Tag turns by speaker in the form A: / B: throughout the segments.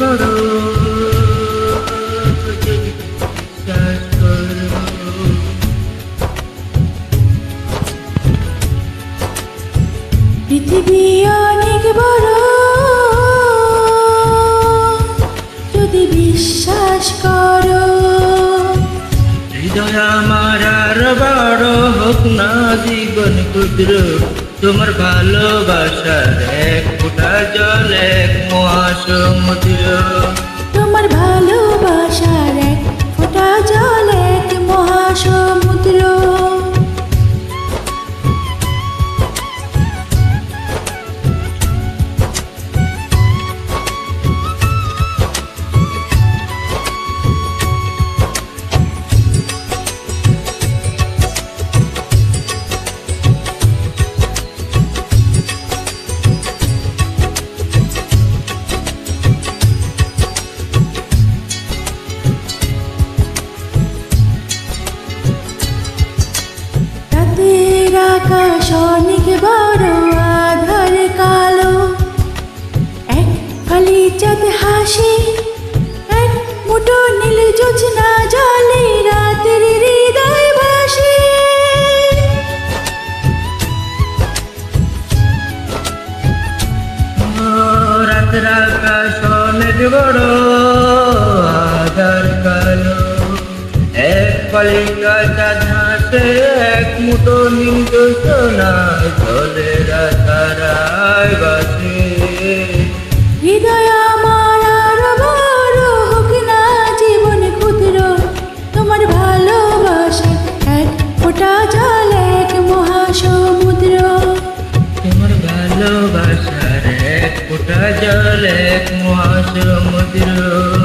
A: করো। পৃথিবী অনেক বড়। যদি বিশ্বাস করো,
B: হৃদয় আমার আর বড় হোক না, জীবন কুদ্র তোমার ভালোবাসার এক ফুটা জল এক মহাসমুদ্র।
A: তোমার ভালোবাসার অনেক বড় আধার কালো। এক ফালি চাঁদ হাসি, এক মুঠো নীল যোজনা জলে রাতের হৃদয় ভাসে।
B: রাতের আকাশ অনেক বড় আধার কালো। এক পালিকা চাঁদ হাসে এক মুঠো নীল সোনা জলের তারায় বাসে।
A: হৃদয় আমার আর বড় হোক না জীবন ক্ষুদ্র তোমার ভালোবাসা এক ফোঁটা জল এক মহাসমুদ্র।
B: তোমার ভালোবাসার এক ফোঁটা জল এক মহাসমুদ্র।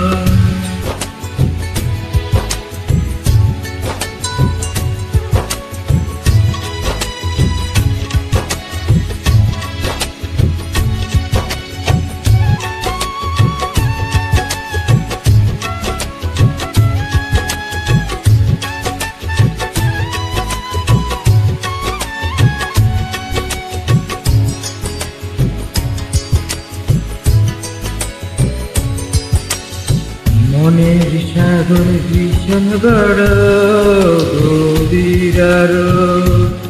B: সাগর ভীষণ বড় গভীরার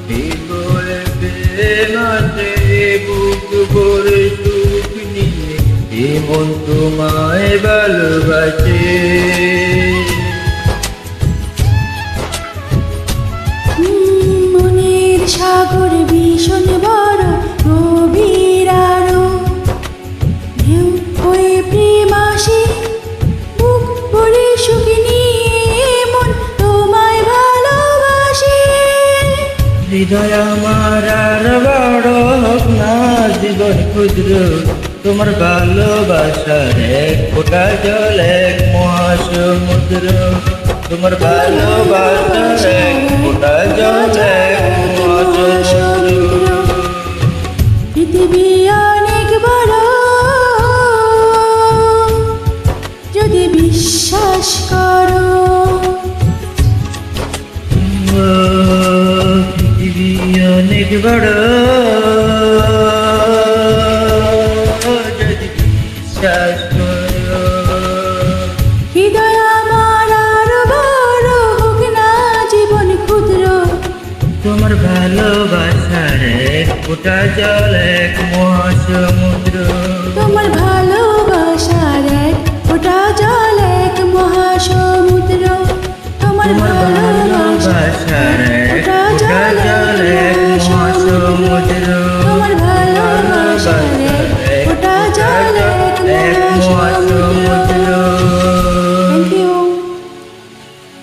B: বিবরে প্রেমাতে বুক ভরে সুখ নিয়ে এমন তোমায় ভালোবাসে।
A: মনের সাগর ভীষণ বড়
B: হৃদয় আমার আর বড় হোক না জীবন ক্ষুদ্র। তোমার ভালোবাসার এক ফোঁটা জল, এক মহাসমুদ্র। তোমার ভালোবাসার এক ফোঁটা জল, এক মহাসমুদ্র।
A: পৃথিবী অনেক বড়। যদি বিশ্বাস করো
B: বড় যদি বিশ্বাস করো
A: জীবন ক্ষুদ্র।
B: তোমার ভালোবাসার এক ফোটা জল এক মহাসমুদ্র। তোমার ভালোবাসার এক ফোটা জল